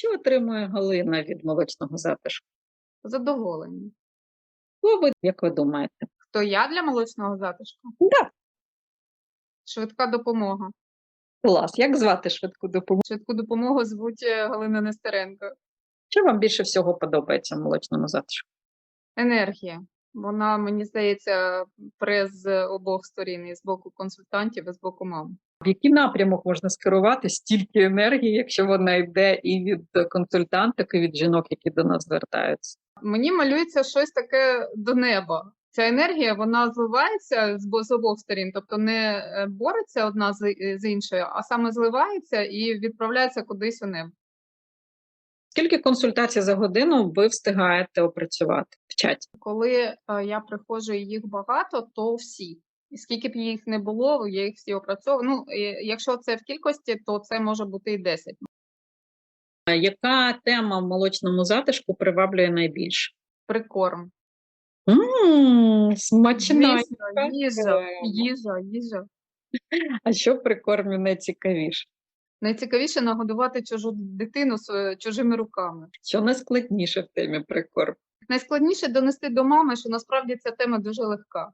Що отримує Галина від молочного затишку? Задоволені. Хто ви, як ви думаєте? Хто я для молочного затишку? Да. Швидка допомога. Клас, як звати швидку допомогу? Швидку допомогу звуть е, Галина Нестеренко. Що вам більше всього подобається в молочному затишку? Енергія. Вона, мені здається, пре з обох сторін, і з боку консультантів, і з боку мам. В який напрямок можна скерувати стільки енергії, якщо вона йде і від консультанток, і від жінок, які до нас звертаються? Мені малюється щось таке до неба. Ця енергія вона зливається з, обох сторін, тобто не е, бореться одна з, з іншою, а саме зливається і відправляється кудись у небо. Скільки консультацій за годину ви встигаєте опрацювати в чаті? Коли е, я приходжу і їх багато, то всі. І скільки б їх не було, я їх всі опрацьовую. Ну, е, якщо це в кількості, то це може бути і 10. Яка тема в молочному затишку приваблює найбільше? Прикорм. Смачна. Їжа, їжа, їжа. А що в прикормі найцікавіше? Найцікавіше нагодувати чужу дитину з чужими руками. Що найскладніше в темі прикорм? Найскладніше донести до мами, що насправді ця тема дуже легка.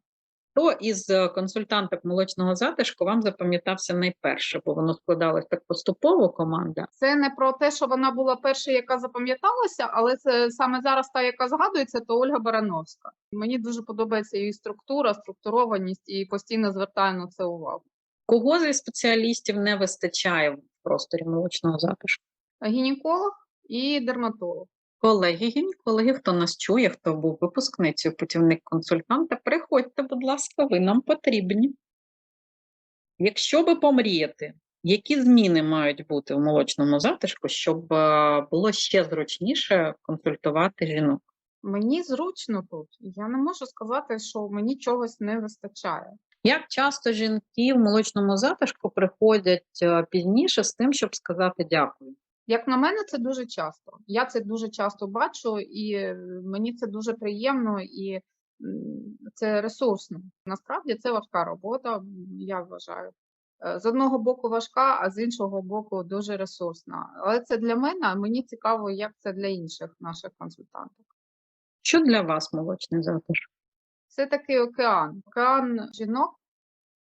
Хто із е, консультанток молочного затишку вам запам'ятався найперше, бо воно складалось так поступово команда? Це не про те, що вона була перша, яка запам'яталася, але це саме зараз та, яка згадується, то Ольга Барановська. Мені дуже подобається її структура, структурованість і постійно звертаю на це увагу. Кого зі спеціалістів не вистачає в просторі молочного затишку? Гінеколог і дерматолог. Колеги, гінекологи, хто нас чує, хто був випускницею путівник консультанта, приходьте, будь ласка, ви нам потрібні. Якщо би помріяти, які зміни мають бути в молочному затишку, щоб е, було ще зручніше консультувати жінок? Мені зручно тут. Я не можу сказати, що мені чогось не вистачає. Як часто жінки в молочному затишку приходять е, пізніше з тим, щоб сказати дякую? Як на мене, це дуже часто. Я це дуже часто бачу, і е, мені це дуже приємно і це ресурсно. Насправді це важка робота, я вважаю. Е, З одного боку важка, а з іншого боку дуже ресурсна. Але це для мене, а мені цікаво, як це для інших наших консультантів. Що для вас молочний затишок? Це такий океан, океан жінок,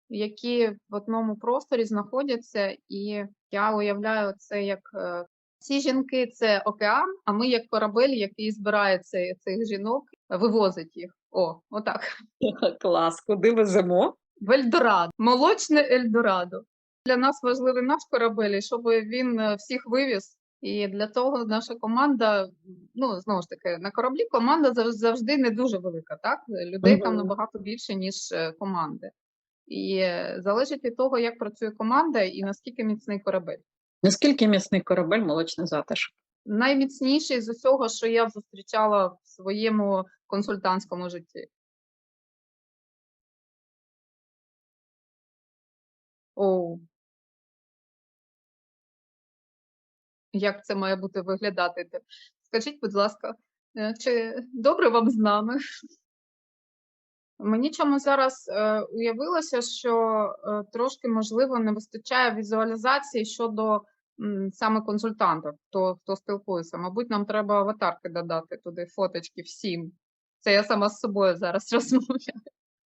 які в одному просторі знаходяться, і я уявляю це як е, ці жінки це океан, а ми як корабель, який збирає цих жінок, вивозить їх. О, отак. Клас, куди веземо? В Ельдорадо, молочне Ельдорадо. Для нас важливий наш корабель, щоб він е, всіх вивіз. І для того наша команда, ну знову ж таки, на кораблі команда завжди не дуже велика. Так людей там набагато більше ніж е, команди. І залежить від того, як працює команда і наскільки міцний корабель. Наскільки міцний корабель молочний затишок? Найміцніший з усього, що я зустрічала в своєму консультантському житті. Оу. Як це має бути виглядати? Скажіть, будь ласка, е, чи добре вам з нами? Мені чому зараз е, уявилося, що е, трошки можливо не вистачає візуалізації щодо м, саме консультанта, хто, хто спілкується. Мабуть, нам треба аватарки додати туди, фоточки всім. Це я сама з собою зараз розмовляю.